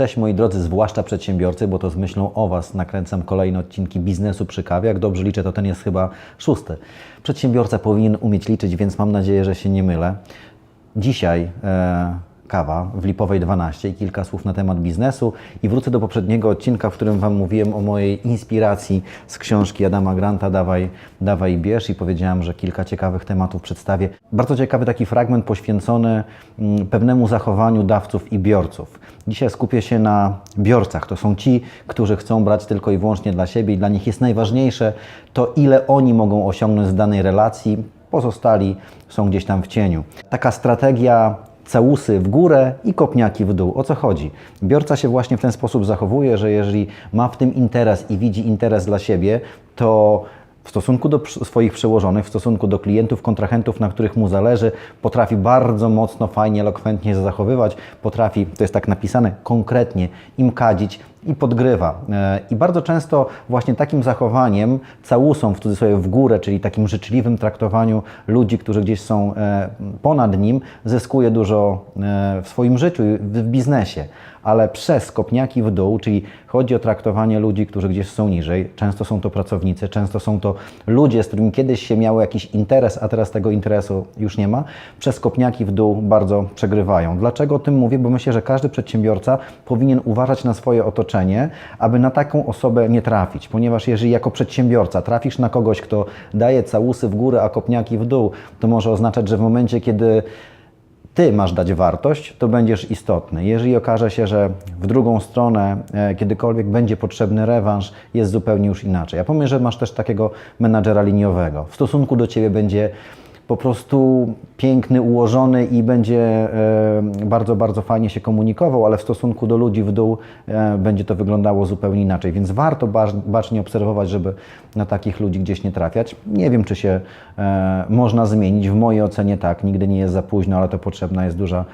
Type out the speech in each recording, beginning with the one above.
Cześć moi drodzy, zwłaszcza przedsiębiorcy, bo to z myślą o Was nakręcam kolejne odcinki biznesu przy kawie. Jak dobrze liczę, to ten jest chyba szósty. Przedsiębiorca powinien umieć liczyć, więc mam nadzieję, że się nie mylę. Dzisiaj e, kawa w Lipowej 12 i kilka słów na temat biznesu i wrócę do poprzedniego odcinka, w którym Wam mówiłem o mojej inspiracji z książki Adama Granta Dawaj, Dawaj Bierz i powiedziałem, że kilka ciekawych tematów przedstawię. Bardzo ciekawy taki fragment poświęcony mm, pewnemu zachowaniu dawców i biorców. Dzisiaj skupię się na biorcach. To są ci, którzy chcą brać tylko i wyłącznie dla siebie i dla nich jest najważniejsze to, ile oni mogą osiągnąć z danej relacji. Pozostali są gdzieś tam w cieniu. Taka strategia całusy w górę i kopniaki w dół. O co chodzi? Biorca się właśnie w ten sposób zachowuje, że jeżeli ma w tym interes i widzi interes dla siebie, to w stosunku do swoich przełożonych, w stosunku do klientów, kontrahentów, na których mu zależy, potrafi bardzo mocno, fajnie, elokwentnie się zachowywać, potrafi, to jest tak napisane, konkretnie im kadzić i podgrywa. E, I bardzo często właśnie takim zachowaniem, całusą w cudzysłowie w górę, czyli takim życzliwym traktowaniu ludzi, którzy gdzieś są e, ponad nim, zyskuje dużo e, w swoim życiu, w biznesie ale przez kopniaki w dół, czyli chodzi o traktowanie ludzi, którzy gdzieś są niżej. Często są to pracownicy, często są to ludzie, z którymi kiedyś się miało jakiś interes, a teraz tego interesu już nie ma. Przez kopniaki w dół bardzo przegrywają. Dlaczego o tym mówię? Bo myślę, że każdy przedsiębiorca powinien uważać na swoje otoczenie, aby na taką osobę nie trafić, ponieważ jeżeli jako przedsiębiorca trafisz na kogoś, kto daje całusy w górę, a kopniaki w dół, to może oznaczać, że w momencie, kiedy ty masz dać wartość, to będziesz istotny. Jeżeli okaże się, że w drugą stronę e, kiedykolwiek będzie potrzebny rewanż, jest zupełnie już inaczej. Ja pomyśl, że masz też takiego menadżera liniowego. W stosunku do ciebie będzie po prostu piękny, ułożony i będzie e, bardzo, bardzo fajnie się komunikował, ale w stosunku do ludzi w dół e, będzie to wyglądało zupełnie inaczej. Więc warto bacznie obserwować, żeby na takich ludzi gdzieś nie trafiać. Nie wiem, czy się e, można zmienić. W mojej ocenie tak, nigdy nie jest za późno, ale to potrzebna jest duża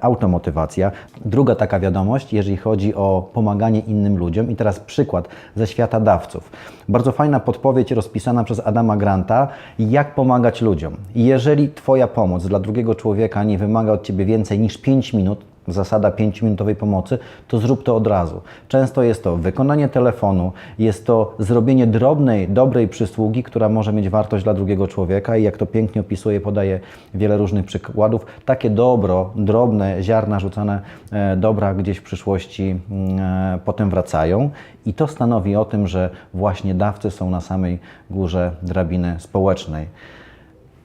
automotywacja. Druga taka wiadomość, jeżeli chodzi o pomaganie innym ludziom, i teraz przykład ze świata dawców. Bardzo fajna podpowiedź rozpisana przez Adama Granta, jak pomagać ludziom. I Jeżeli Twoja pomoc dla drugiego człowieka nie wymaga od Ciebie więcej niż 5 minut, zasada 5-minutowej pomocy, to zrób to od razu. Często jest to wykonanie telefonu, jest to zrobienie drobnej, dobrej przysługi, która może mieć wartość dla drugiego człowieka i jak to pięknie opisuje, podaje wiele różnych przykładów. Takie dobro, drobne, ziarna rzucane e, dobra gdzieś w przyszłości mm, e, potem wracają i to stanowi o tym, że właśnie dawcy są na samej górze drabiny społecznej.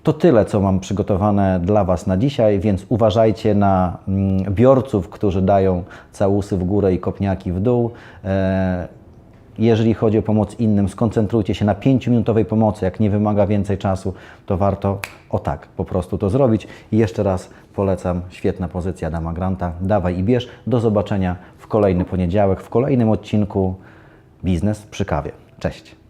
To tyle, co mam przygotowane dla Was na dzisiaj, więc uważajcie na mm, biorców, którzy dają całusy w górę i kopniaki w dół. E, Jeżeli chodzi o pomoc innym, skoncentrujcie się na 5-minutowej pomocy. Jak nie wymaga więcej czasu, to warto o tak po prostu to zrobić. I jeszcze raz polecam, świetna pozycja Dama Granta. Dawaj i bierz. Do zobaczenia w kolejny poniedziałek, w kolejnym odcinku Biznes przy kawie. Cześć.